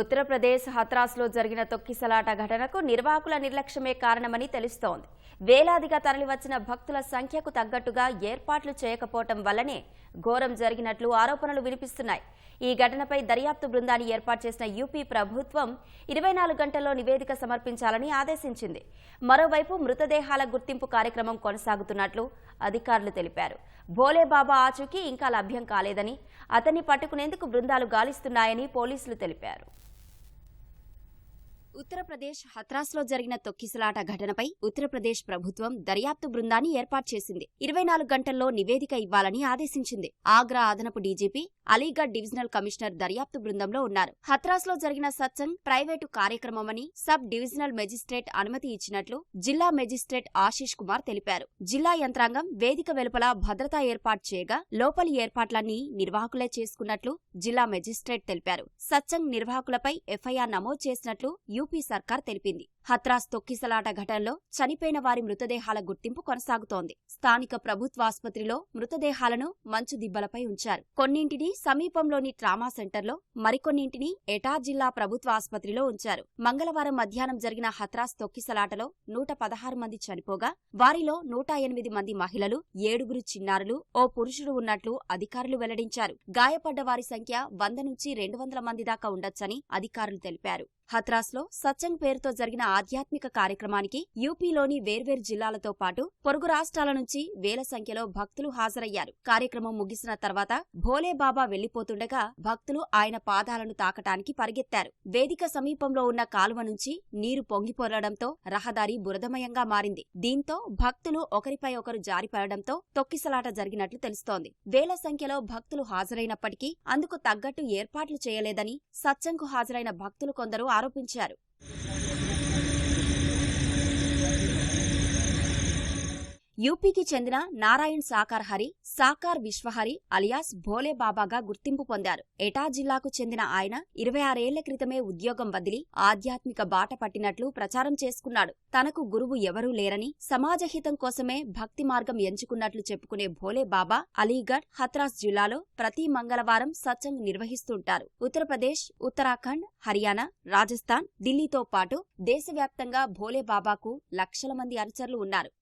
ఉత్తరప్రదేశ్ హత్రాస్లో జరిగిన తొక్కిసలాట ఘటనకు నిర్వాహకుల నిర్లక్ష్యమే కారణమని తెలుస్తోంది. వేలాదిగా తరలివచ్చిన భక్తుల సంఖ్యకు తగ్గట్టుగా ఏర్పాట్లు చేయకపోవటం వల్లనే ఘోరం జరిగినట్లు ఆరోపణలు వినిపిస్తున్నాయి. ఈ ఘటనపై దర్యాప్తు బృందాన్ని ఏర్పాటు చేసిన యూపీ ప్రభుత్వం ఇరవై నాలుగు గంటల్లో నివేదిక సమర్పించాలని ఆదేశించింది. మరోవైపు మృతదేహాల గుర్తింపు కార్యక్రమం కొనసాగుతున్నట్లు అధికారులు తెలిపారు. భోలేబాబా ఆచూకీ ఇంకా లభ్యం కాలేదని అతన్ని పట్టుకునేందుకు బృందాలు గాలిస్తున్నాయని పోలీసులు తెలిపారు. ఉత్తరప్రదేశ్ హత్రాస్లో జరిగిన తొక్కిసలాట ఘటనపై ఉత్తరప్రదేశ్ ప్రభుత్వం దర్యాప్తు బృందాన్ని ఏర్పాటు చేసింది. ఇరవై నాలుగు గంటల్లో నివేదిక ఇవ్వాలని ఆదేశించింది. ఆగ్రా అదనపు డీజీపీ అలీగఢ్ డివిజనల్ కమిషనర్ దర్యాప్తు బృందంలో ఉన్నారు. హత్రాస్లో జరిగిన సత్సంగ్ ప్రైవేటు కార్యక్రమమని సబ్ డివిజనల్ మెజిస్ట్రేట్ అనుమతి ఇచ్చినట్లు జిల్లా మెజిస్ట్రేట్ ఆశీష్ కుమార్ తెలిపారు. జిల్లా యంత్రాంగం వేదిక వెలుపల భద్రతా ఏర్పాటు చేయగా లోపలి ఏర్పాట్లన్నీ నిర్వాహకులే చేసుకున్నట్లు జిల్లా మెజిస్ట్రేట్ తెలిపారు. సత్సంగ్ నిర్వాహకులపై ఎఫ్ఐఆర్ నమోదు చేసినట్లు యు యూపీ సర్కార్ తెలిపింది. హత్రాస్ తొక్కిసలాట ఘటనలో చనిపోయిన వారి మృతదేహాల గుర్తింపు కొనసాగుతోంది. స్థానిక ప్రభుత్వాసుపత్రిలో మృతదేహాలను మంచు దిబ్బలపై ఉంచారు. కొన్నింటిని సమీపంలోని ట్రామా సెంటర్లో మరికొన్నింటిని ఎటా జిల్లా ప్రభుత్వ ఆసుపత్రిలో ఉంచారు. మంగళవారం మధ్యాహ్నం జరిగిన హత్రాస్ తొక్కిసలాటలో నూట పదహారు మంది చనిపోగా వారిలో నూట ఎనిమిది మంది మహిళలు ఏడుగురు చిన్నారులు ఓ పురుషుడు ఉన్నట్లు అధికారులు వెల్లడించారు. గాయపడ్డ వారి సంఖ్య వంద నుంచి రెండు వందల మంది దాకా ఉండొచ్చని అధికారులు తెలిపారు. హత్రాస్లో సత్సంగ్ పేరుతో జరిగిన ఆధ్యాత్మిక కార్యక్రమానికి యూపీలోని వేర్వేరు జిల్లాలతో పాటు పొరుగు రాష్ట్రాల నుంచి వేల సంఖ్యలో భక్తులు హాజరయ్యారు. కార్యక్రమం ముగిసిన తర్వాత భోలేబాబా వెళ్ళిపోతుండగా భక్తులు ఆయన పాదాలను తాకటానికి పరిగెత్తారు. వేదిక సమీపంలో ఉన్న కాలువ నుంచి నీరు పొంగిపోరడంతో రహదారి బురదమయంగా మారింది. దీంతో భక్తులు ఒకరిపై ఒకరు జారిపడడంతో తొక్కిసలాట జరిగినట్లు తెలుస్తోంది. వేల సంఖ్యలో భక్తులు హాజరైనప్పటికీ అందుకు తగ్గట్టు ఏర్పాట్లు చేయలేదని సత్యంకు హాజరైన భక్తులు కొందరు ఆరోపించారు. యూపీకి చెందిన నారాయణ్ సాకార్ హరి సాకార్ విశ్వహరి అలియాస్ భోలేబాబాగా గుర్తింపు పొందారు. ఎటా జిల్లాకు చెందిన ఆయన ఇరవై ఆరేళ్ళ క్రితమే ఉద్యోగం వదిలి ఆధ్యాత్మిక బాట పట్టినట్లు ప్రచారం చేసుకున్నాడు. తనకు గురువు ఎవరూ లేరని సమాజహితం కోసమే భక్తి మార్గం ఎంచుకున్నట్లు చెప్పుకునే భోలేబాబా అలీగఢ్ హత్రాస్ జిల్లాలో ప్రతి మంగళవారం సత్సంగ్ నిర్వహిస్తుంటారు. ఉత్తరప్రదేశ్ ఉత్తరాఖండ్ హర్యానా రాజస్థాన్ ఢిల్లీతో పాటు దేశవ్యాప్తంగా భోలేబాబాకు లక్షల మంది అనుచరులు ఉన్నారు.